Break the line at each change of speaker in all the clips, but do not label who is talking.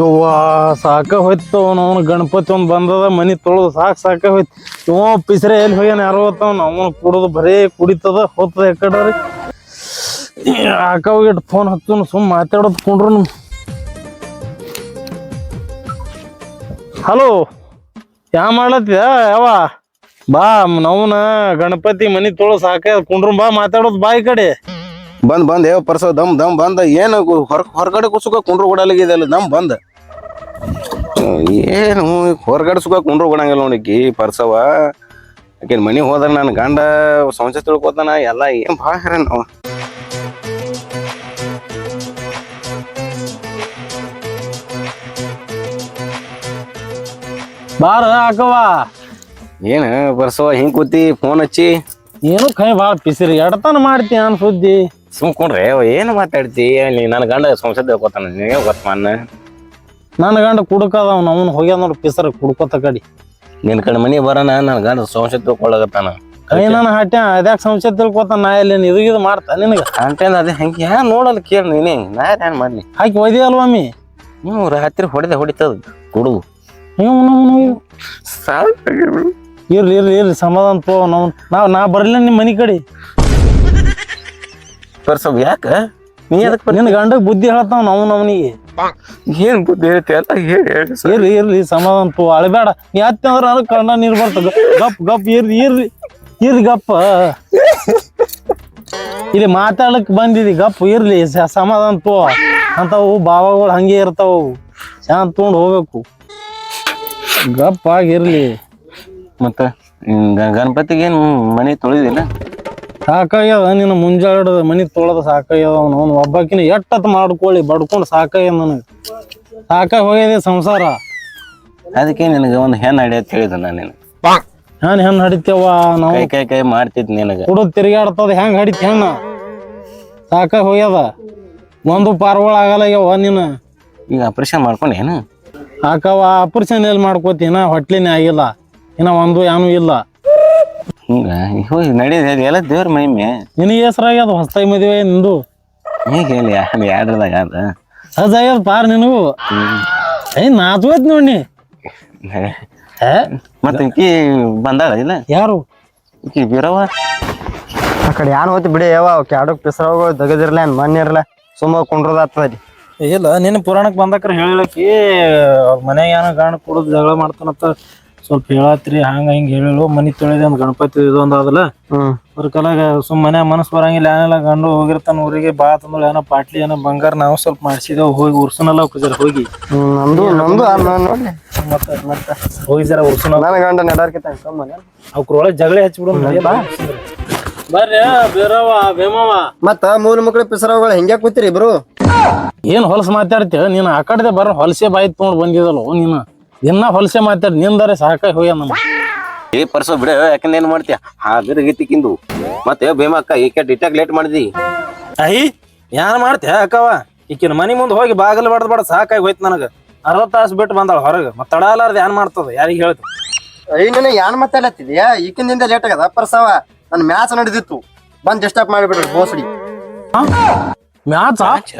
ಯವ್ವ, ಸಾಕ ಹೋಯ್ತು ಅವನು ಗಣಪತಿ ಒಂದು ಬಂದದ, ಮನಿ ತೊಳೆದು ಸಾಕು, ಸಾಕ ಹೋಯ್ತು. ಇವ ಪಿಸ್ರೆ ಎಲ್ಲಿ ಹೋಗ್ಯಾನ ಯಾರು ಹೋಗ್ತಾವನು ಅವನು ಕುಡಿದು ಬರೇ ಕುಡಿತದ ಹೋಗ್ತದ ಯಾಕಡ್ರಿ ಆಕ ಹೋಗಿಟ್ಟು ಫೋನ್ ಹಚ್ಚುನು, ಸುಮ್ ಮಾತಾಡೋದು ಕುಂಡ್ರು ಹಲೋ, ಯಾ ಮಾಡ್ಲತ್ತಿದ ಯಾವ ಬಾ, ನವನ ಗಣಪತಿ ಮನಿ ತೊಳು ಸಾಕ ಕುಂಡ್ರು ಬಾ, ಮಾತಾಡೋದು ಬಾ ಈ ಕಡೆ.
ಬಂದ್ ಬಂದ್ ಯಾವ ಪರ್ಸ, ದಮ್ ದಮ್, ಬಂದ, ಏನು ಹೊರ ಹೊರಗಡೆ ಕುಸುಕ ಕುಂಡ್ರು ಓಡಾಲಿಗಿದೆ ದಮ್, ಬಂದ. ಏನು ಹೊರಗಡೆ ಸುಖ ಕುಂಡ್ರು ಕೊಡಂಗಿಲ್ಲ ನೋಡಿಕಿ ಪರ್ಸವ. ಆಕಿನ ಮನಿ ಹೋದ್ರೆ ನನ್ನ ಗಂಡ ಸಂಸೆ ತಿಳ್ಕೊತಾನ ಎಲ್ಲ ಏನು ಭಾಳ ಅವ.
ಬಾರ ಹಾಕವ
ಏನ ಬರ್ಸವ ಹಿಂಗ್ ಕೂತಿ ಫೋನ್ ಹಚ್ಚಿ?
ಏನು ಕೈ ಭಾಳ ಪಿಸಿರಿ ಎಡತನ ಮಾಡ್ತಿ ಅನ್ ಸುದ್ದಿ?
ಸುಮ್ಕೊಂಡ್ರೆ ಏನು ಮಾತಾಡ್ತಿ? ಅಲ್ಲಿ ನನ್ನ ಗಂಡ ಸಂಸೆ ತಿಳ್ಕೊತಾನ ನಿನಗೆ ಗೊತ್ತ ಮನ್ನ
ನನ್ನ ಗಂಡ ಕುಡ್ಕದವ್ ಅವ್ನು ಹೋಗ್ಯಾನ ನೋಡು ಪಿಸರ್ ಕುಡ್ಕೋತ ಕಡಿ.
ನಿನ್ ಕಡೆ ಮನಿ ಬರೋಣ ನನ್ನ ಗಂಡ ಸಂಶಯ ತಿಳ್ಕೊಳ್ಳಗತ್ತಾನ
ಕೈ ನನ್ನ ಅದ್ಯಾಕೆ ಅದ್ಯಾಕ್ ಸಂಶಯ ತಿಳ್ಕೊತ ನಾ ಇಲ್ಲಿ ಇದು ಇದು ಮಾಡ್ತಾ ನಿನಗೆ?
ಅಂಟೇನ ಅದೇ ಹಂಗೆ ಯಾ ನೋಡಲ್ಲ ಕೇಳಿ ನೀನೇ ನಾ ಏನ್ ಮಾಡ್ಲಿ?
ಹಾಕಿ ಒಯ್ದಿಯಲ್ವ ಅಲ್ವಮ್ಮಿ
ಹ್ಞೂ ರಾತ್ರಿ ಹೊಡೆದ ಹೊಡಿತದ
ನೀವು ಇರ್ಲಿ ಇರ್ಲಿ ಇರ್ಲಿ ಸಮಾಧಾನ ತೋ ನಾವು ನಾವ್ ನಾ ಬರ್ಲಿಲ್ಲ ನಿಮ್ಮ ಮನಿ ಕಡೆ.
ಬರ್ಸವ್ ಯಾಕ? ನೀ ಅದಕ್ಕೆ
ನಿನ್ನ ಗಂಡಗ್ ಬುದ್ಧಿ ಹೇಳ್ತಾವ ನಾವು ನವನಿಗೆ
ಏನ್ ಬುದ್ಧಿ ಇರುತ್ತೆ ಎಲ್ಲ ಹೇಳಿ ಹೇಳಿ ಸರ್.
ಇರ್ಲಿ ಇರ್ಲಿ ಸಮಾಧಾನ ತೋ ಅಳಬೇಡ. ನೀ ಹತ್ತಿ ಅಂದ್ರೆ ನನಗೆ ಕಣ್ಣ ನೀರು ಬರ್ತದೆ. ಗಪ್ ಗಪ್ ಇರ್ಲಿ ಇರ್ಲಿ ಇರ್ಲಿ ಗಪ್ಪ. ಇಲ್ಲಿ ಮಾತಾಡಕ್ ಬಂದಿದಿ ಗಪ್ ಇರ್ಲಿ ಸ- ಸಮಾಧಾನ ಪು. ಅಂತವು ಭಾವಗಳು ಹಂಗೆ ಇರ್ತಾವ. ಶಾಂತ ತೊಗೊಂಡು ಹೋಗ್ಬೇಕು. ಗಪ್ ಆಗಿರ್ಲಿ.
ಮತ್ತೆ ಹ್ಮ್, ಗ- ಗಣಪತಿಗೆ ಏನ್ ಮನಿ ತೊಳಿದಿಲ್ಲ?
ಸಾಕಾಗ್ಯದ. ನಿನ್ನ ಮುಂಜಾಡದ ಮನಿ ತೊಳದ ಸಾಕಾಗ್ಯದ ಅವನು. ಅವ್ನು ಒಬ್ಬಾಕಿನ ಎಟ್ಟತ್ ಮಾಡ್ಕೊಳ್ಳಿ ಬಡ್ಕೊಂಡು ಸಾಕಾಗ್ಯದ ನನಗೆ. ಸಾಕಾಗಿ ಹೋಗ್ಯದೆ ಸಂಸಾರ.
ಅದಕ್ಕೆ ನಿನಗೆ ಒಂದು ಹೆಣ್ಣು ಅಡಿ ಅಂತ ಹೇಳಿದ ನಾನು ನಿನಗೆ.
ನಾನು ಹೆಣ್ಣು ಹಡಿತೇವ ನಾವು.
ಕೈ ಕೈ ಕೈ ಮಾಡ್ತಿದ್ ನಿನಗೆ.
ಹುಡುಗ ತಿರುಗಾಡ್ತದ ಹೆಂಗ್ ಹಡಿತ ಹೆಣ್ಣ? ಸಾಕಾಗಿ ಹೋಗ್ಯದ. ಒಂದು ಪಾರ್ವಳ ಆಗಲ್ಲಾಗ್ಯವ ನೀನು
ಈಗ ಆಪರೇಷನ್ ಮಾಡ್ಕೊಂಡು ಏನು?
ಹಾಕವ ಆಪರೇಷನ್ ಎಲ್ಲಿ ಮಾಡ್ಕೋತೀನ ಹೊಟ್ಲಿನೇ ಆಗಿಲ್ಲ. ಇನ್ನ ಒಂದು ಏನೂ ಇಲ್ಲ.
ಹಿಂಗ? ಹೋಗಿ ನಡೀರಿ ಎಲ್ಲ ದೇವ್ರ ಮಹಿಮೆ.
ನಿನಗೆ ಹೆಸರಾಗ್ಯದ ಹೊಸ್ತಾಗಿ ಮದುವೆ ನಿಂದು.
ಈಗ ಹೇಳಿ ಯಾಡ್ರದಾಗ ಅದ?
ಸಹಜ ಆಗ್ಯದ ಪಾರ್ ನಿನಗೂ. ಏ ನಾಚೋಯ್ತು ನೋಡಿ ಏ
ಮತ್ತೆ ಈಕಿ ಬಂದಾಳ ಇಲ್ಲ?
ಯಾರು?
ಈಕಿ ಬೀರವ
ಆ ಕಡೆ ಯಾನ್ ಹೋಯ್ತು ಬಿಡಿ ಯಾವ ಕ್ಯಾಡಕ್ ಪಿಸ್ರಾವುಗಳು ದಗದಿರ್ಲ ಏನ್ ಮಣ್ಣ್ ಇರ್ಲ ಸುಮ್ಮ ಕುಂಡ್ರದಾಗ್ತದ
ಇಲ್ಲ ನಿನ್ನ ಪುರಾಣಕ್ಕೆ ಬಂದಕ್ರ ಹೇಳಿ ಅವ್ರ ಮನ್ಯಾಗ ಏನೋ ಗಾಣ ಕುಡಿದು ಜಗಳ ಮಾಡ್ತಾನಂತ. ಸ್ವಲ್ಪ ಹೇಳತ್ರಿ ಹಂಗ ಹಿಂಗ ಹೇಳಿಳು ಮನಿ ತೊಳೆದ ಒಂದ್ ಗಣಪತಿ ಇದೊಂದ್ ಅದಲ್ಲ
ಹ್ಮ್.
ಅದ್ರ ಕಲಾಗ ಸುಮ್ ಮನ್ಯಾಗ ಮನಸ್ ಬರಂಗಿಲ್ಲ ಏನೆಲ್ಲ ಗಂಡು ಹೋಗಿರ್ತಾನ ಊರಿಗೆ ಬಾ ತಂದ್ರೆ ಏನೋ ಪಾಟ್ಲಿ ಏನೋ ಬಂಗಾರ ನಾವು ಸ್ವಲ್ಪ ಮಾಡಿಸಿದೇವು ಹೋಗಿ ಉರ್ಸುನಲ್ಲ ಜರ ಹೋಗಿ.
ಹ್ಮ್ ನಮ್ದು ನಮ್ದು ಆ ನಾನ್ ನೋಡ್ಲಿ.
ಮತ್ತೆ ಮತ್ತೆ ಹೋಗಿ ಜರ ಉರ್ಸುನ.
ನನ್ನ ಗಂಡ ನಡಾರ್ಕಿತ ಕಮ್ಮನೆ
ಅವ್ರೊಳಗೆ ಜಗಳ ಹಚ್ಬಿಡು ಬರ್ರಿ ಬೇರವ ಬೇಮವ
ಮತ್ತ ಮೂಲ ಮಕ್ಳು ಪಿಸ್ರಾವುಗಳು ಹೆಂಗ್ಯಾ ಕೂತಿರಿ ಇಬ್ರು?
ಏನ್ ಹೊಲಸ್ ಮಾತಾಡ್ತೀಯ? ನೀನ್ ಆ ಕಡೆ ಬರ ಹೊಲಸೆ ಬಾಯಿ ತಗೊಂಡ್ ಬಂದಿದಲ್ಲ ನೀನು. ದಿನ ಹೊಲಸೆ ಮಾಡ್ತಾರೆ ನಿಂದರೆ ಸಾಕಾಗಿ ಹೋಗ್ಯ ನಮ್ಮ
ಏ ಪರ್ಸೋ ಬಿಡ ಯಾಕಂದ್ರೆ ಏನ್ ಮಾಡ್ತೀಯ? ಹಾಗರ ಗೀತಿಕಿಂದು ಮತ್ತೆ ಭೀಮಕ್ಕ ಈಕೆ ಡಿಟಾಕ್ ಲೇಟ್ ಮಾಡಿದಿ.
ಅಯ್ಯ ಏನ್ ಮಾಡ್ತೀಯ ಅಕ್ಕವ? ಈಕಿನ ಮನಿ ಮುಂದೆ ಹೋಗಿ ಬಾಗಲ್ ಬಡ್ದ್ ಬಡ ಸಾಕಾಗಿ ಹೋಯ್ತು ನನಗೆ. ಅರವತ್ತು ತಾಸು ಬಿಟ್ಟು ಬಂದಾಳ ಹೊರಗೆ. ಮತ್ತೆ ತಡಾಲಾರ್ದ ಏನ್ ಮಾಡ್ತದ? ಯಾರಿಗೆ ಹೇಳ್ತು?
ಅಯ್ಯ ನೀನು ಯಾನ್ ಮಾತಾಡತ್ತಿದ್ಯಾ ಈಕಿನಿಂದ ಲೇಟ್ ಆಗದ? ಪರ್ಸವ ನನ್ ಮ್ಯಾಚ್ ನಡೆದಿತ್ತು. ಬಂದ್ ಡಿಸ್ಟರ್ಬ್ ಮಾಡಿಬಿಡ್ರಿ ಬೋಸಡಿ.
ಮ್ಯಾಚ್?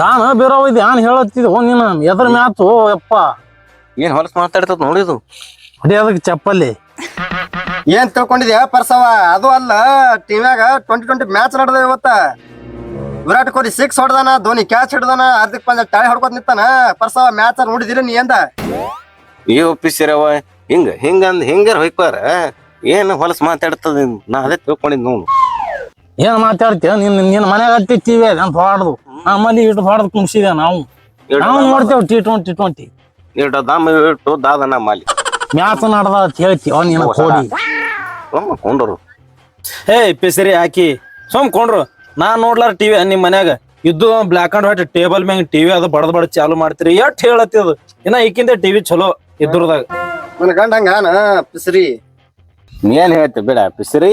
ಯಾನ ಬೇರೋ ಇದು? ಯಾನ್ ಹೇಳತ್ತಿದ್ ಹೋ ನೀನು? ಎದ್ರ ಮ್ಯಾಚು ಯಪ್ಪ.
ಏನ್ ಹೊಲಸ್ ಮಾತಾಡ್ತದ ನೋಡಿದು
ಅದೇ ಅದಕ್ಕೆ ಚಪ್ಪಲ್ಲಿ
ಏನ್ ತಿಳ್ಕೊಂಡಿದ್ಯಾ ಪರ್ಸವ? ಅದು ಅಲ್ಲ ಟಿವ್ಯಾಗ ಟ್ವೆಂಟಿ ಟ್ವೆಂಟಿ ಮ್ಯಾಚ್ ನಡೆದ ಇವತ್ತ. ವಿರಾಟ್ ಕೊಹ್ಲಿ ಸಿಕ್ಸ್ ಹೊಡ್ದಾನ ಧೋನಿ ಕ್ಯಾಚ್ ಹಿಡ್ದಾನ ಹಾರ್ದಿಕ್ ಪಾಂಡ್ಯ ತಾಳಿ ಹೊಡ್ಕೊತ ನಿಂತಾನ. ಪರ್ಸವ ಮ್ಯಾಚ್ ನೋಡಿದಿಲ್ಲ ನೀ ಎಂದ
ಈ ಒಪ್ಪಿಸಿರವ ಹಿಂಗ ಹಿಂಗಂದ್ ಹಿಂಗಾರ ಹೊಯ್ಪಾರ ಏನ್ ಹೊಲಸ್ ಮಾತಾಡ್ತದ ನಾ ಅದೇ ತಿಳ್ಕೊಂಡಿದ್ ನೋಡು.
ಏನ್ ಮಾತಾಡ್ತೀಯ? ನಿನ್ ನಿನ್ನ ಮನ್ಯಾಗ ಹತ್ತಿ ಟಿವಿ ಅಂತ ಹೊಡ್ದು. ನಮ್ಮಲ್ಲಿ ಇಟ್ಟು ಹೊಡೆದು ಕುಂಸಿದೆ ನಾವು? ನಾವು ನೋಡ್ತೇವೆ ಟಿ ಟ್ವೆಂಟಿ ಟ್ವೆಂಟಿ
ಇಟ್ಟು ದಮ್ ಇಟ್ಟು ದಾದನ ಮಾಲಿ.
ಮ್ಯಾಸ ನಡ್ದ ಅಂತ ಹೇಳ್ತೀವ ನೀನು ಕೋಡಿ.
ಒಮ್ಮ ಕೊಂಡರು.
ಏಯ್ ಪಿಸರಿ ಹಾಕಿ ಸುಮ್ ಕೊಂಡ್ರು. ನಾ ನೋಡ್ಲಾರ ಟಿವಿ ನಿಮ್ ಮನ್ಯಾಗ. ಇದ್ದು ಬ್ಲಾಕ್ ಅಂಡ್ ವೈಟ್ ಟೇಬಲ್ ಮ್ಯಾಗ ಟಿವಿ ಅದು ಬಡದ್ ಬಡದ್ ಚಾಲು ಮಾಡ್ತೀರಿ. ಎಷ್ಟ್ ಹೇಳತ್ತಿದ ಇನ್ನ ಈಕಿಂದ ಟಿವಿ ಚಲೋ ಇದ್ರದಾಗ
ನನ್ನ ಗಂಡ ಹಂಗಾನ ಪಿಸ್ರಿ?
ಏನ್ ಹೇಳ್ತಿ ಬಿಡ ಪಿಸರಿ?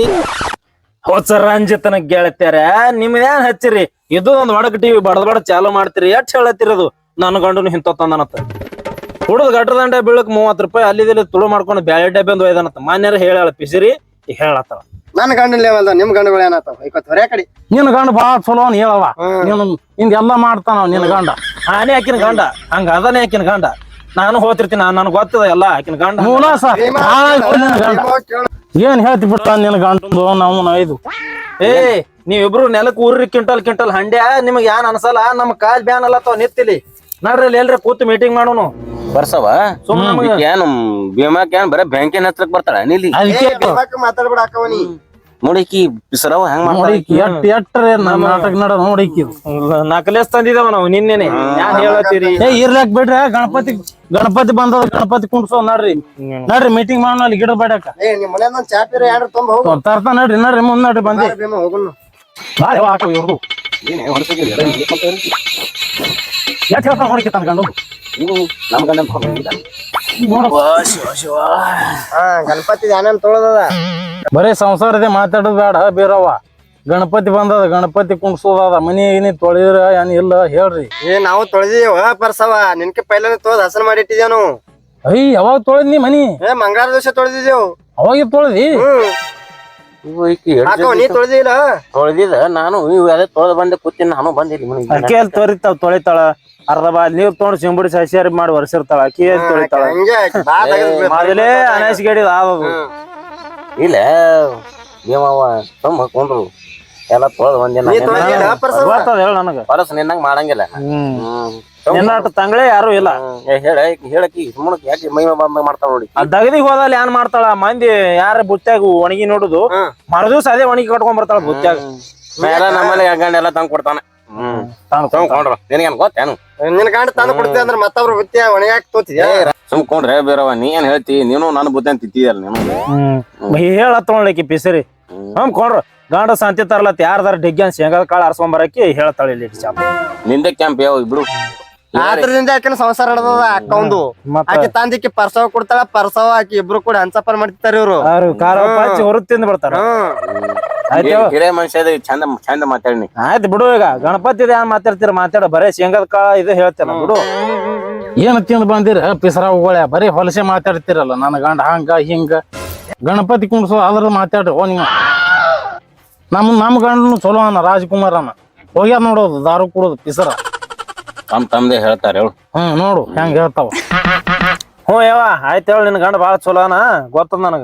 ಹೊಸ ರಂಜಿತನ ಗೆಳತ್ಯಾರ ನಿಮ್ದೇನ್ ಹಚ್ಚಿರಿ? ಇದು ಒಂದ್ ಒಡಕ್ ಟಿವಿ ಬಡದ್ ಬಡ ಚಾಲು ಮಾಡ್ತೀರಿ. ಎಷ್ಟ್ ಹೇಳತ್ತಿರೋದು ನನ್ನ ಗಂಡನು ಹಿಂತ ತಂದನತ್ತ ಹುಡುಗ ಗಟ್ರ ದಂಡೆ ಬೀಳಕ್ ಮೂವತ್ ರೂಪಾಯಿ ಅಲ್ಲಿ ತುಳು ಮಾಡ್ಕೊಂಡು ಬ್ಯಾಳೆ ಡಬ್ಬೆ ಒಂದು ಒಯ್ದನತ್ತ ಮಾನ್ಯರ ಹೇಳ ಪಿಸಿರಿ ಈಗ ಹೇಳತ್ತವ
ನನ್ನ ಗಂಡನ ಲೆವೆಲ್ ನಿಮ್ ಗಂಡಗಳು ಹೊರೆ ಕಡೆ.
ನಿನ್ ಗಂಡ ಬಾಳ ಚಲೋ ಅನ್ ಹೇಳವ. ನೀನು ನಿಂದ ಎಲ್ಲಾ ಮಾಡ್ತಾನ ನಿನ್ ಗಂಡ. ಆನೆ ಹಾಕಿನ ಗಂಡ. ಹಂಗ ಅದನೇ ಹಾಕಿನ ಗಂಡ. ನಾನು ಹೋತಿರ್ತೀನಿ ನನಗೆ ಗೊತ್ತದ ಎಲ್ಲ ಆಕಿನ ಗಂಡ. ಮೂಲ ಸರ್ ಗಂಡ. ಏನ್ ಹೇಳ್ತಿ ಬಿಟ್ಟ ನಿನ್ ಗಂಡಂದು ನಾವು ಐದು. ಏ ನೀವಿಬ್ರು ನೆಲಕ್ ಊರ್ರಿ ಕಿಂಟಲ್ ಕಿಂಟಲ್ ಹಂಡ್ಯಾ? ನಿಮಗ್ ಏನ್ ಅನ್ಸಲ್ಲ? ನಮ್ ಕಾಲ್ ಬ್ಯಾನ್ ಅಲ್ಲತ್ತವ ನಿತ್ತಿಲಿ ನಡ್ರಿ ಎಲ್ರಿ ಕೂತು ಮೀಟಿಂಗ್ ಮಾಡೋನು.
ಬರ್ಸವ
ಸುಮ್ಮನೆ
ಏನ್ ಭೀಮಾಕ್ ಏನ್ ಬರೇ ಬ್ಯಾಂಕಿನ ಹತ್ರಕ್ ಬರ್ತಾಳ ನೀಲಿ
ಏ, ಮಾತಾಡ್ಬಿಡ ಅಕ್ಕವನಿ
ನೋಡಿಕಿ ಬಿಸರವ ಹೆಂಗ್ ಮಾಡ್ತಾರೆ
ನೋಡಿಕಿ ಎಟ್ ಎಟ್ರೆ ನಮ್ಮ ನಾಟಕ ನಡ ನೋಡಿಕಿ
ನಕಲೇಸ್ ತಂದಿದವ ನಾವು ನಿನ್ನೆನೆ ಯಾನ್ ಹೇಳತ್ತೀರಿ
ಏ ಇರ್ಲಾಕ್ ಬಿಡ್ರಿ ಗಣಪತಿ ಗಣಪತಿ ಬಂದದ ಗಣಪತಿ ಕುಂಡ್ಸೋ ನಡ್ರಿ ನಡ್ರಿ ಮೀಟಿಂಗ್ ಮಾಡೋಣ ಅಲ್ಲಿ ಗಿಡ ಬೇಡಕ
ಏ ನೋಡ್ರಿ ಮನೆ ಚಾಪಿರ ಯಾರು ತುಂಬ ಹೋಗು
ತರ್ತಾ ನಡ್ರಿ ನಡ್ರಿ ಮುಂದ್ ನಡ್ರಿ ಬಂದಿ
ಹೋಗುನು
ಯಾಕೆ ಹೇಳ್ತಾ ಹೊಡಿಕೆ ಗಂಡು
ನಮ್ ಗಂಡ
ಹಾ ಗಣಪತಿ ಏನೇನ್ ತೊಳದದ.
ಬರೀ ಸಂಸಾರದ ಮಾತಾಡೋದು ಬೇಡ ಬೇರವ ಗಣಪತಿ ಬಂದದ ಗಣಪತಿ ಕುಣ್ಸೋದದ. ಮನಿ ಏನಿ ತೊಳಿದ್ರ ಏನ್ ಇಲ್ಲ ಹೇಳ್ರಿ.
ಏ ನಾವು ತೊಳೆದೀವ ಪರ್ಸವ ನಿನ್ಕೆ ಪೈಲನೆ ತೊಳ್ದು ಹಸನ್ ಮಾಡಿಟ್ಟಿದ್ದೇನು
ಅಯ್ಯ ಯಾವಾಗ ತೊಳೆದ್ ನೀ ಮನಿ?
ಏ ಮಂಗಳವಾರ ದಿವಸ ತೊಳೆದಿದ್ದೇವು
ಅವಾಗ ತೊಳೆದಿ?
ಹ್ಮ್ ಹಾಕೋ ನೀ ತೊಳೆದಿಲ್ಲ?
ತೊಳೆದಿದ ನಾನು ಇವೆಲ್ಲ ಅದೇ ತೊಳೆದ ಬಂದೆ ಕೂತೀನಿ ನಾನು ಬಂದಿಲ್ಲ ಮನೆಗೆ.
ಅಕ್ಕಿ ಅಲ್ಲಿ ತೋರಿತಾವ್ ತೊಳಿತಾಳ? ಅರ್ಧ ಬಾ ನೀರ್ ತೊಗೊಂಡು ಸಿಂಬುಡಿ ಸಸಿಯಾರಿ ಮಾಡಿ ಒರೆಸಿರ್ತಾಳ ಅಕ್ಕಿ ಎಲ್ಲಿ ತೊಳಿತಾಳ?
ಹಂಗೆ ಆಯ್ತು. ಬಾ ತೆಗೆದು ಬಿಡು.
ಮೊದಲೇ
ಇಲ್ಲ ನೀವ ತುಂಬ ಹಾಕೊಂಡ್ರು. ಎಲ್ಲ ತೊಳೆದು ಬಂದೆ
ನೀ ತೊಳೆದಿಲ್ಲ ಪರ್ಸವ
ಗೊತ್ತದ ಹೇಳ ನನಗ.
ಹೊರಸ ನಿನ್ನಂಗ್ ಮಾಡಂಗಿಲ್ಲ.
ಹ್ಮ್.
ಹ್ಮ್.
ನಿನ್ನಾಟ ತಂಗಳೇ ಯಾರು ಇಲ್ಲ.
ಏ, ಹೇಳ ಹೇಳಕಿ ಸುಮ್ಮನೆ ಯಾಕೆ ಮೈ ಮಾಡ್ತಾವ ನೋಡಿ.
ಆ ದಗದಿಗ್ ಹೋದಲ್ಲಿ ಏನ್ ಮಾಡ್ತಾಳ? ಮಂದಿ ಯಾರ ಬುತ್ತಾಗ ಒಣಗಿ ನೋಡುದು
ಹ್ಮ್.
ಮರದಿವ್ಸ ಅದೇ ಒಣಗಿ ಕಟ್ಕೊಂಡ್ ಬರ್ತಾಳ ಬುತ್ತಾಗ
ಎಲ್ಲ ನಮ್ಮಲ್ಲಿ ಗಂಡ ಎಲ್ಲ ತಂದ್ ಕೊಡ್ತಾನೆ. ತಂದ್ಕೊಂಡ್ರು ನಿನಗೇನ್ ಗೊತ್ತೇನು?
ನಿನ್ ಗಂಡ ತಂದು ಕೊಡ್ತೀಯ ಅಂದ್ರೆ ಮತ್ತೊಬ್ರು ಬುತ್ತಿ ಒಣಗ್ಯಾಕ ತೋತಿದ್ಯಾ?
ಸುಮ್ಕೊಂಡ್ರೆ ಬೇರವ ನೀ ಏನ್ ಹೇಳ್ತಿ? ನೀನು ನನ್ನ ಬುದ್ಧಿ ಅಂತ ತಿತ್ತಿಯಲ್ಲ ನೀನು
ಹ್ಮ್. ಹೇಳತ್ ನೋಡ್ಲಿಕ್ಕೆ ಪಿಸರಿ. ಹ್ಮ್. ಕೊಂಡ್ರು. ಗಾಂಡ ಸಂತಿ ತರ್ಲತ್ ಯಾರ್ದಾರ ಡಿಗ್ಗಿ ಅಂತ ಶೇಂಗಾದ ಕಾಳು ಆರ್ಸ್ಕೊಂಡ್ ಬರಕ್ಕೆ ಹೇಳ್ತಾಳ ಇಲ್ಲಿ ಚಾಪ.
ನಿಂದೆ ಕ್ಯಾಂಪ್ ಯಾವ ಇಬ್ರು?
ಆದ್ರದಿಂದ ಯಾಕಂದ್ರೆ ಸಂಸಾರ ನಡೆದದ ಅಕ್ಕ ಒಂದು
ಮತ್ತ?
ಆಕಿ ತಂದಿಕ್ಕಿ ಪರ್ಸವ ಕೊಡ್ತಾಳ ಪರ್ಸವ ಆಕಿ ಇಬ್ರು ಕೂಡ ಹಂಚಪ್ಪರ್ ಮಾಡ್ತಿರ್ತಾರ ಇವ್ರು.
ಬರ್ತಾರ ಹೊರಗ್ ತಿಂದ್ ಬಿಡ್ತಾರ.
ಹ್ಮ್.
ಆಯ್ತು
ಏನ್ ಹಿರೇ ಮನುಷ್ಯ ಚಂದ ಚಂದ ಮಾತಾಡಿ
ಆಯ್ತು ಬಿಡು ಈಗ. ಗಣಪತಿ ಏನ್ ಮಾತಾಡ್ತೀರ? ಮಾತಾಡ. ಬರೇ ಶೇಂಗದ ಕಾಳ ಇದು ಹೇಳ್ತೇನೆ ಬಿಡು.
ಏನ್ ತಿಂದ್ ಬಂದಿರ? ಪಿಸರ ಹೋಗಳ ಬರೀ ಹೊಲಸೆ ಮಾತಾಡ್ತಿರಲ್ಲ. ನನ್ನ ಗಂಡ ಹಂಗ ಹಿಂಗ. ಗಣಪತಿ ಕುಂಡ್ಸು ಅದ್ರ ಮಾತಾಡ್ರಿ ಓ ನಿಮ್ಮ ನಮ್ ನಮ್ ಗಂಡನು ಚಲೋ ಅನ್ನ ರಾಜ್ಕುಮಾರ್ ಅನ್ನ ಹೋಗ್ಯಾರ ನೋಡೋದು ದಾರು ಕುಡೋದು ಪಿಸರ.
ತಮ್ ತಮ್ದೇ ಹೇಳ್ತಾರೆ ಹೇಳು.
ಹ್ಮ್ ನೋಡು ಹೆಂಗ್ ಹೇಳ್ತಾವ.
ಹ್ಞೂ ಯಾವ ಆಯ್ತು ಹೇಳಿ ನಿನ್ ಗಂಡ ಭಾಳ ಚಲೋನ? ಗೊತ್ತದ ನನಗ?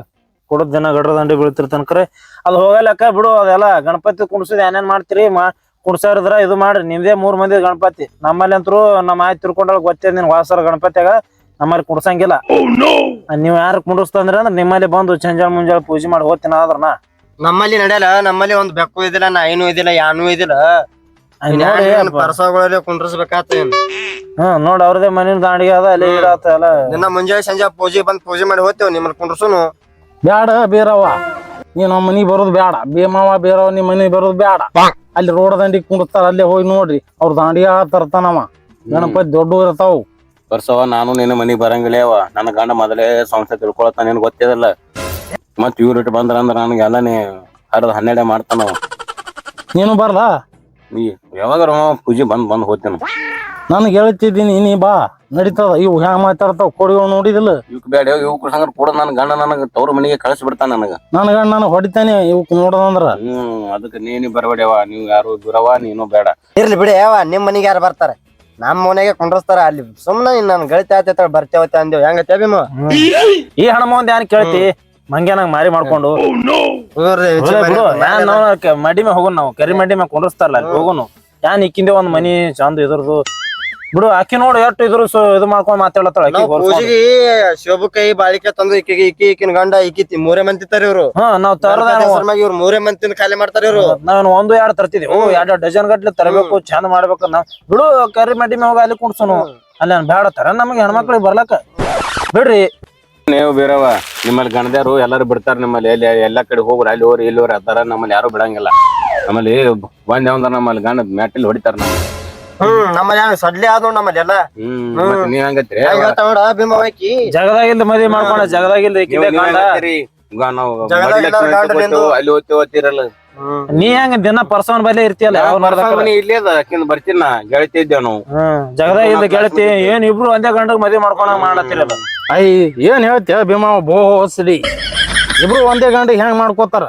ಕುಡದ್ ದಿನ ಗಡ್ರ ದಂಡಿ ಬೀಳ್ತಿರ್ತಾನ ಕರೆ. ಅಲ್ಲಿ ಹೋಗಲಕ್ಕ ಬಿಡು ಅದೆಲ್ಲ ಗಣಪತಿ ಕುಣಿಸಿದ ಏನೇನ್ ಮಾಡ್ತೀರಿ? ಮಾ ಕುಣ್ಸಾರಿದ್ರ ಇದು ಮಾಡ್ರಿ ನಿಮ್ದೇ ಮೂರ್ ಮಂದಿ ಗಣಪತಿ. ನಮ್ಮಲ್ಲಿ ಅಂತರೂ ನಮ್ಮ ಆಯ್ತು ತಿರ್ಕೊಂಡಾಗ ಗೊತ್ತೇ ನಿನ್ ವಾಸರ ಗಣಪತಿಯಾಗ ನಮ್ಮಲ್ಲಿ ಕುಡ್ಸಂಗಿಲ್ಲ ನೀವ್ ಯಾರು ಕುಂಡಿಸ್ತಂದ್ರ ಅಂದ್ರೆ ನಿಮ್ಮಲ್ಲಿ ಬಂದು ಚಂಜಾಳ ಮುಂಜಾಳ ಪೂಜೆ ಮಾಡಿ ಹೋಗ್ತೀನಿ ಆದ್ರ ನಾ
ನಮ್ಮಲ್ಲಿ ನಡೆಯಲ್ಲ ನಮ್ಮಲ್ಲಿ ಒಂದ್ ಬೆಕ್ಕು ಇದಿಲ್ಲ ನಾಯಿನೂ ಇದಿಲ್ಲ ಯಾನೂ ಇದಿಲ್ಲ.
ಅದ್ ನೋಡಿ
ಪರ್ಸವಗಳಲ್ಲಿ ಕುಂಡ್ರಸ್ಬೇಕಾತ
ಹ್ಮ್ ನೋಡ್ ಅವ್ರದೇ ಮನಿನ ದಾಂಡಿಗೆ ಅದ ಅಲ್ಲಿ ಇಡಾತ ಎಲ್ಲ.
ದಿನ ಮುಂಜಾನೆ ಸಂಜೆ ಪೂಜೆ ಬಂದ್ ಪೂಜೆ ಮಾಡಿ ಹೋಗ್ತೇವ್ ನಿಮ್ಮ ಕುಂಡ್ರಸುನು.
ಬ್ಯಾಡ ಬೀರವ್ವ. ನೀ ನಮ್ಮ ಮನಿಗ್ ಬರೋದು ಬ್ಯಾಡ. ಭೀಮವ್ವ ಬೇರವ ನಿಮ್ ಮನಿಗ್ ಬರೋದು ಬ್ಯಾಡ. ಅಲ್ಲಿ ರೋಡ್ ದಂಡಿ ಕುಂಡಿಸ್ತಾರ ಅಲ್ಲೇ ಹೋಗಿ ನೋಡ್ರಿ. ಅವ್ರ ದಾಂಡಿಗೆ ತರ್ತಾನವ? ಗಣಪತಿ ದೊಡ್ಡ ಇರ್ತಾವು.
ಬರ್ಸವ ನಾನು ನಿನ್ನ ಮನಿಗ್ ಬರಂಗಿಲ್ಲ ಯವ್ವ ನನ್ನ ಗಂಡ ಮೊದಲೇ ಸಂಸ್ಥೆ ತಿಳ್ಕೊಳತ್ತ ನಿನ್ ಗೊತ್ತಿದಲ್ಲ ಮತ್ ಇವ್ರಿಟ್ಟು ಬಂದ್ರ ಅಂದ್ರ ನನಗೆ ಎಲ್ಲನೇ ಹರಿದ ಹನ್ನೆರಡೇ ಮಾಡ್ತಾನವ.
ನೀನು ಬರ್ಲ?
ನೀ ಯಾವಾಗಾರ ಪೂಜೆ ಬಂದ್ ಬಂದ್ ಹೋಗ್ತೇನೆ.
ನನಗೆ ಹೇಳ್ತಿದ್ದೀನಿ ನೀ ಬಾ ನಡೀತದ. ಇವು ಹೆಂಗ್ ಮಾತಾಡ್ತಾವ ಕೊಡಿಗಳು ನೋಡಿದಿಲ್ಲ.
ಇವಕ್ ಬೇಡ ಇವ್ಕ ಸಂಗ್ರ ಕೂಡ ನನ್ ಗಂಡ ನನಗ ತವ್ರ ಮನೆಗೆ ಕಳಿಸಿ ಬಿಡ್ತಾನ ನನಗ.
ನನ್ ಗಂಡ ನಾನು ಹೊಡಿತಾನೆ ಇವಕ್ ನೋಡೋದಂದ್ರ
ಹ್ಮ್ ಅದಕ್ಕೆ ನೀನು ಬರಬೇಡವ ನೀವು ಯಾರು ದೂರವ ನೀನು ಬೇಡ.
ಇರ್ಲಿ ಬಿಡಿ ಯಾವ ನಿಮ್ ಮನಿಗೆ ಯಾರು ಬರ್ತಾರೆ? ನಮ್ಮ ಮನೆಗೆ ಕುಂಡ್ರಸ್ತಾರ ಅಲ್ಲಿ ಸುಮ್ಮನೆ ನನ್ ಗಳಿತ ಆತ ಬರ್ತೇವತ್ತೆ ಅಂದೇವ್ ಹೆಂಗತ್ತೆ ಭೀಮ?
ಈ ಹಣಮ ಒಂದ್ ಏನ್ ಕೇಳ್ತಿ ಮಂಗ್ಯಾನಂಗ್ ಮಾರಿ ಮಾಡ್ಕೊಂಡು.
ಹೋಗ್ರಿ,
ಹೋಗ್ಲಿ ಬಿಡು. ಯಾನ್ ನಾವ್ ಕೆ- ಮಡಿ ಮ್ಯಾಗ ಹೋಗೋಣ ನಾವು ಕರಿ ಮಡಿ ಮ್ಯಾಗ ಕುಂಡ್ರಸ್ತಾರಲ್ಲ ಅಲ್ಲಿ ಹೋಗೋನು. ಯಾನ್ ಇಕ್ಕಿಂದೆ ಒಂದ್ ಮನಿ ಚಂದ ಇದ್ರದು ಬಿಡು ಅಕ್ಕಿ ನೋಡು ಎಷ್ಟು ಇದ್ರು ಸೊ ಇದು ಮಾಡ್ಕೊಂಡ್ ಅಕ್ಕಿ
ನಾವ್ ಪೂಜೆಗೆ ಶೋಭಕೈ ಬಾಳಿಕೆ ತಂದು ಇಕ್ಕಿಗೆ ಇಕ್ಕಿ ಇಕ್ಕಿನ ಗಂಡ ಇಕ್ಕಿ ತಿ- ಮೂರೇ ಮಂದಿ ತರ ಇವ್ರು.
ಹಾ ನಾವ್ ತರದ
ಇವ್ರು ಮೂರೇ ಮಂದಿ ತಿಂದು ಖಾಲಿ ಮಾಡ್ತಾರ ಇವ್ರು.
ನಾನು ಒಂದು ಎರಡು ತರ್ತಿದ್ವಿ ಎರಡು ಡಜನ್ ಗಟ್ಲೆ ತರಬೇಕು ಚಂದ ಮಾಡ್ಬೇಕು ನಾವ್ ಬಿಡು ಕರಿ ಮಡಿ ಮ್ಯಾಗ ಅಲ್ಲಿ ಕುಣ್ಸೋನು ಅಲ್ಲಿ ಬೇಡ ತರ ನಮಗೆ ಹೆಣ್ಮಕ್ಳಿಗೆ ಬರ್ಲಕ್ಕ. ಬಿಡ್ರಿ.
ನೀವು ಬೇರವ ನಿಮ್ಮಲ್ಲಿ ಗಣದ್ಯಾರು ಎಲ್ಲಾರು ಬಿಡ್ತಾರ ನಿಮ್ಮಲ್ಲಿ. ಎಲ್ಲಿ ಎಲ್ಲಾ ಕಡೆ ಹೋಗ್ರಿ ಅಲ್ಲಿ ಹೋಗ್ರಿ ಇಲ್ಲಿ ಹೋಗ್ರಿ ಅದಾರ ನಮ್ಮಲ್ಲಿ ಯಾರು ಬಿಡಂಗಿಲ್ಲ. ನಮ್ಮಲ್ಲಿ ಬಂದ್ ಯಾವಂದ್ರ ನಮ್ಮಲ್ಲಿ ಗಂಡ ಮ್ಯಾಟಿಲ್ ಹೊಡಿತಾರ ನಮ್ಮ
ಹ್ಮ್ ನಮ್ಮ ಸಡ್ಲಿ ಆದ್ರು ನೋಡ್ ನಮ್ಮಲ್ಲಿ ಎಲ್ಲ.
ಹ್ಮ್ ಮತ್ತ್ ನೀವ್ ಹಂಗತ್ರಿ
ನೋಡ ಹಾಕಿ
ಜಗದಾಗಿಲ್ದ ಮಾಡ್ಕೊಂಡ ಜಗದಾಗಿಂದ ಗಂಡ
ನಾವು ಮಡಿ
ಗಂಡ.
ಅಲ್ಲಿ ಓದ್ತಿ ಓದ್ತಿರಲ್ಲ
ನೀ ಹೆಂಗ ದಿನ ಪರ್ಸವನ್ ಬಲ್ಲಿ ಇರ್ತಿಯಲ್ಲ? ಯಾವ
ಮನಿ ಇಲ್ಲೇ ಅದ ಆಕಿಂದ ಬರ್ತೀನ ನಾ ಗೆಳತಿ ಇದ್ದೇವ್ ನಾವು.
ಹ್ಮ್. ಜಗದಾಗಿಲ್ದ ಗೆಳತಿ ಏನ್ ಇಬ್ರು ಒಂದೇ ಗಂಡಗ್ ಮದ್ವೆ ಮಾಡ್ಕೊಂಡ ಮಾಡತ್ತಿರಲ್ಲ
ಅಯ್ಯ ಏನ್ ಹೇಳ್ತೀಯ ಭೀಮವ್ವ ಬೋಸ್ಡಿ ಇಬ್ರು ಒಂದೇ ಗಂಡಿಗೆ ಹೆಂಗ್ ಮಾಡ್ಕೋತಾರ?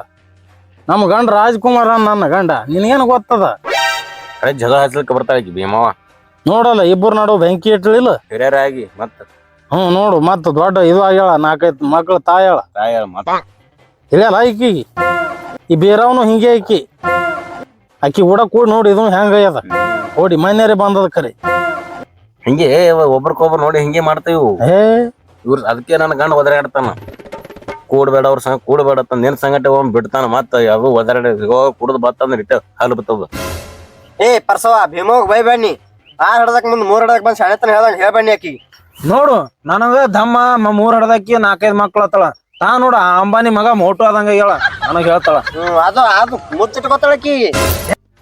ನಮ್ಮ ಗಂಡ ರಾಜ್ಕುಮಾರ್ ಅನ್ನ ನನ್ನ ಗಂಡ ನಿನಗೇನು ಗೊತ್ತದ?
ಜಗ ಜಗಳ ಬರ್ತಾ ಬರ್ತಾಳ ಆಕಿ ಭೀಮವ್ವ
ನೋಡಲ್ಲ ಇಬ್ಬರು ನಡು ಬೆಂಕಿ ಇಲ್ಲ
ಹಿರಿಯರಾಗಿ ಮತ್ತ.
ಹ್ಮ್ ನೋಡು ಮತ್ತ ದೊಡ್ಡ ಇದು ಆಗ್ಯಾಳ ನಾಲ್ಕೈದು ಮಕ್ಳು ತಾಯಾಳ.
ತಾಯಾಳ ಮತ್ತ.
ಹಿರಿಯಲ್ಲ ಈಕಿಗೆ? ಈ ಬೇರವನು ಹಿಂಗೆ ಆಕಿ. ಆಕಿ ಕೂಡ ಕೂಡ ನೋಡಿ ಇದು ಹೆಂಗಯ್ಯದ ನೋಡಿ ಮನ್ಯಾರೆ ಬಂದದ ಕರೆ.
ಹಿಂಗೆ ಒಬ್ರಕೊಬ್ರು ನೋಡಿ ಹಿಂಗೆ ಮಾಡ್ತೇವು
ಏ
ಇವ್ರ ಅದಕ್ಕೆ ನನ್ನ ಗಂಡ ಒದರಾಡ್ತಾನ. ಕೂಡಬೇಡ ಅವ್ರ ಸಂಗ ಕೂಡಬೇಡ ಅಂತ ನಿನ್ ಸಂಗಟ ಒಮ್ಮೆ ಬಿಡ್ತಾನ ಮತ್ತ ಯಾವ್ದು ಒದರಾಡ ಕುಡ್ದು ಬತ್ತಂದ್ರ ಇಟ್ಟ ಹಾಲು ಬತ್ತದ.
ಏ ಪರ್ಸವ ಭೀಮೋಗ್ ಬೈ ಬನ್ನಿ. ಆರ್ ಹಡ್ದಕ್ ಮುಂದ್ ಮೂರ್ ಹಡ್ದಕ್ ಬಂದ್ ಶಾಣೆತನ ಹೇಳ್ದಂಗ ಹೇಳ್ಬಣ್ಣಿ ಆಕಿ.
ನೋಡು ನನಗ ದಮ್ಮ ಮ- ಮೂರ್ ಹಡದಕ್ಕಿ ನಾಲ್ಕೈದು ಮಕ್ಳು ಅತ್ತಳ. ತಾ ನೋಡು ಆ ಅಂಬಾನಿ ಮಗ ಮೋಟು ಆದಂಗ ಹೇಳ ನನಗ್ ಹೇಳ್ತಾಳ.
ಹ್ಮ್ ಅದು ಅದು ಮುಚ್ಚಿಟ್ಕೋತಾಳ ಆಕಿ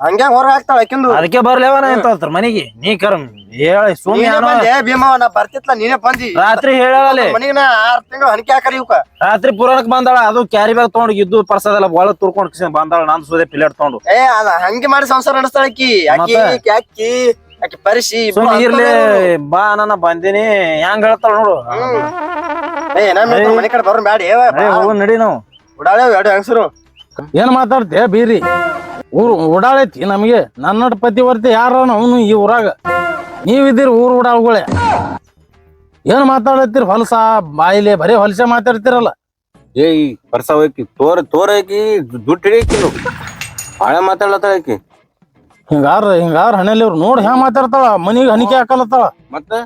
ಹಂಗೆ ಹೊರ ಹಾಕ್ತಾಳ ಆಕಿಂದು.
ಅದಕ್ಕೆ ಬರ್ಲೇವನ ಅಂತ ಮನಿಗೆ? ನೀ ಕರಂ ಹೇಳಿ ಸುಮ್ಮನೆ
ನೀನೇ ಬಂದೆ ಭೀಮವ ನಾ ಬರ್ತಿತ್ಲ ನೀನೇ ಬಂದಿ.
ರಾತ್ರಿ ಹೇಳಲಿ
ಮನಿಗೆ ನಾ ಆರ್ ತಿಂಗಳು ಹನಿಕೆ ಹಾಕರಿ ಇವಕ್ಕ
ರಾತ್ರಿ ಪುರಾಣಕ್ ಬಂದಾಳ ಅದು ಕ್ಯಾರಿ ಬ್ಯಾಗ್ ತಗೊಂಡು ಇದ್ದು ಪರ್ಸದೆಲ್ಲ ಬಾಳ ತುರ್ಕೊಂಡ್ ಬಂದಾಳ ನಾನು ಸುದೇ ಪ್ಲೇಟ್ ತಗೊಂಡು.
ಏ ಅದ ಹಂಗೆ ಮಾಡಿ ಸಂಸಾರ ನಡೆಸ್ತಾಳ ಆಕಿ ಆಕಿ? ಅಕ್ಕಿ ಆಕಿ ಪರಿಸಿ
ಇರ್ಲಿ ಬಾ ನನ್ನ ಬಂದಿನಿ ಹೆಂಗ್ ಹೇಳ್ತಾಳ ನೋಡು.
ಏನ ಏ ನಮ್ಮ ಮನೆ ಕಡೆ ಬರೋಣ ಬ್ಯಾಡ
ಹೋಗು ನಡಿ ನಾವು.
ಉಡಾಳೆ ಎರಡು ಹೆಂಗಸರು?
ಏನ್ ಮಾತಾಡ್ತೀಯ ಬೀರಿ. ಊರು ಓಡಾಳೈತಿ ನಮಗೆ. ನನ್ನ ಪತಿವರ್ತಿ ಯಾರ ಅವನು ಈ ಊರಾಗ. ನೀವಿದ್ದೀರಿ ಊರು ಓಡಾಳ್ಗಳೆ ಏನ್ ಮಾತಾಡತ್ತೀರಿ? ಹೊಲಸ ಬಾಯಿಲೆ ಬರೀ ಹೊಲಸ ಮಾತಾಡ್ತಿರಲ್ಲ.
ಏಯ್ ಬರ್ಸ ಹೋಯ್ಕಿ ತೋರ ತೋರ ಆಕಿ ದುಡ್ಡು ಹಿಡಿಯಕಿ ಭಾಳ ಮಾತಾಡ್ಲತ್ತಾಳ ಆಕಿ.
ಹಿಂಗಾರ ಹಿಂಗಾರ ಹಣೆಲಿ ಇವ್ರು ನೋಡಿ ಹೆಂಗ್ ಮಾತಾಡ್ತಾಳ. ಮನಿಗೆ ಹನಿಕೆ ಹಾಕಲತ್ತಾಳ.
ಮತ್ತೆ?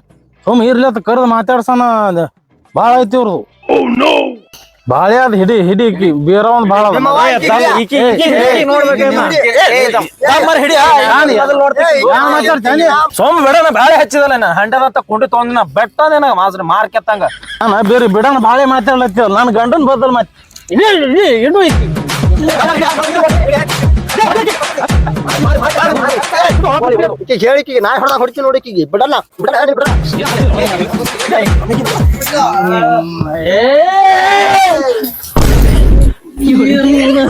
ಸುಮ್ ಇರ್ಲಿ ಅಂತ ಕರೆದು ಮಾತಾಡ್ಸಣ. ಭಾಳ ಐತಿ ಇವ್ರದು. ಬಾಳೆ ಅದ್ ಹಿಡಿ ಹಿಡಿ ಬಾಳ
ಈಕಿ
ಮಾತಾಡ್ತೀನಿ?
ಸೋಮ್ ಬಿಡ ನಾ ಹಚ್ಚಿದಲ್ಲ ನಾನು. ಹಂಡದ ಕುಂಡಿ ತೊಂದಿನ ಬೆಟ್ಟ ನಿನಗ ಮಾಸ್ರಿ ಮಾರ್ಕೆತ್ತಂಗ
ನಾನು ಬೇರೆ ಬಿಡೋಣ ಬಾಳೆ ಮಾತಾಡ್ಲತ್ತಿವ ನನ್ನ ಗಂಡನ್ ಬದಲ್ ಮಾತ್ ಇಡೀ ಇಡೀ ಇಡು ಈಕಿ.
ಈಕಿ ಹೇಳಿಕಿ ನಾ ಹೊಡಿತೀನಿ ಬಿಡಲ್ಲ ಬಿಡಲ್ಲ
ಏ, ಏ, ಏ,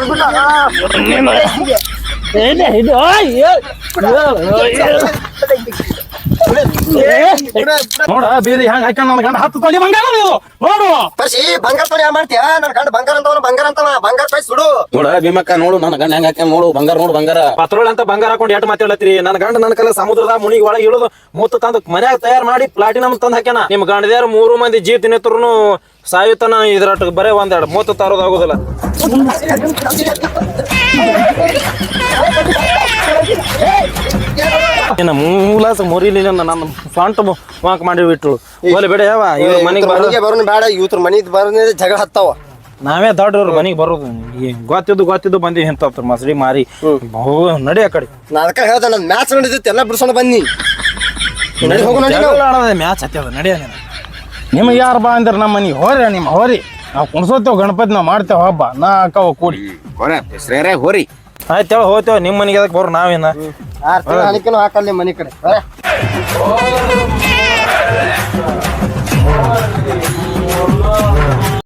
ನೋಡ ಬೀದಿ ಹೆಂಗ್ ಹಾಕ್ಯಾನ ನನ್ನ ಗಂಡ ಹತ್ತು ತೊಳಿ ಬಂಗಾರ ನೀವು ನೋಡು.
ಪರ್ಸಿ ಬಂಗಾರ ತೊಳಿ ಯಾ ಮಾಡ್ತೀಯ? ನನ್ ಗಂಡ ಬಂಗಾರ ಅಂತವನು ಬಂಗಾರ ಅಂತವ ಬಂಗಾರ ಪೈಸ್ ಸುಡು.
ನೋಡ ಭೀಮಕ್ಕ ನೋಡು ನನ್ನ ಗಂಡ ಹೆಂಗ ಹಾಕ್ಯಾನ ನೋಡು ಬಂಗಾರ ನೋಡು ಬಂಗಾರ.
ಪತ್ರೋಳ ಅಂತ ಬಂಗಾರ ಹಾಕೊಂಡು ಎಟ್ ಮಾತಾಡತ್ರಿ ನನ್ನ ಗಂಡ ನನ್ನ ಕಲ ಸಮುದ್ರದ ಮುನಿಗೆ ಒಳಗೆ ಇಳಿದು ಮುತ್ತು ತಂದು ಮನ್ಯಾಗ ತಯಾರು ಮಾಡಿ ಪ್ಲಾಟಿನಮ್ ತಂದು ಹಾಕ್ಯಾನ. ನಿಮ್ ಗಂಡದ್ಯಾರ ಮೂರು ಮಂದಿ ಜೀ ತಿನ್ನತ್ರನು ಸಾಯುತನ ಇದ್ರಟ್ ಬರೇ ಒಂದೆರಡು ಮುತ್ತು ತರೋದು ಆಗುದಿಲ್ಲ. ಏನ ಮೂಲಾಸ ಮುರಿಲಿಲ್ಲ ನನ್ನ ನನ್ನ ವಾಕ್ ವಾಂಕ್ ಮಾಡಿ ಬಿಟ್ರು ಹೋಲಿ ಬೇಡ ಯಾವ ಇವ್ರ ಮನೆಗೆ ಬರೋಣ
ಮನೆಗೆ ಬರೋನ್ ಬೇಡ ಇವತ್ರ ಮನಿದ್ ಬರೋನೇ ಜಗಳ ಹತ್ತಾವ.
ನಾವೇ ದೊಡ್ಡವ್ರ ಮನೆಗೆ ಬರೋದು. ಈ ಗೊತ್ತಿದ್ದು ಗೊತ್ತಿದ್ದು ಬಂದಿ ಇಂಥವ್ರ ಮಸಡಿ ಮಾರಿ. ಹೋಗು ನಡಿ ಆ ಕಡೆ.
ನಾಲ್ಕ ಹೇಳ್ದ ಹೇಳ್ದೆ ನನ್ ಮ್ಯಾಚ್ ನಡೆದಿತ್ತು ಎಲ್ಲ ಬಿಡ್ಸೋಣ ಬನ್ನಿ. ನಡಿ ಹೋಗು ನಡಿ ನಾವು.
ಮ್ಯಾಚ್ ಹತ್ತದ ನಡಿಯ ನಿಮ್ಗೆ
ನಿಮಗೆ ಯಾರು ಬಾ ಅಂದ್ರೆ ನಮ್ಮ ಮನೆಗೆ? ಹೋರಿ ನಿಮ್ಮ ಹೋರಿ. ನಾವು ಕುಣ್ಸೋತೇವ್ ಗಣಪತಿ ನಾವು ಮಾಡ್ತೇವ ಹಬ್ಬ. ನಾ ಅಕ್ಕವ ಕೂಡಿ.
ಹೊರ ಹೋರಿ.
ಆಯ್ತು ಹೇಳ ಹೋಗ್ತೇವೆ ನಿಮ್ಮ ಮನೆಗೆ ಅದಕ್ಕೆ ಬರೋ ನಾವೇನ?
ಆರ್ ತಿಂಗಳ ಹಾಕಲ್ಲ ಮನಿ ಕಡೆ.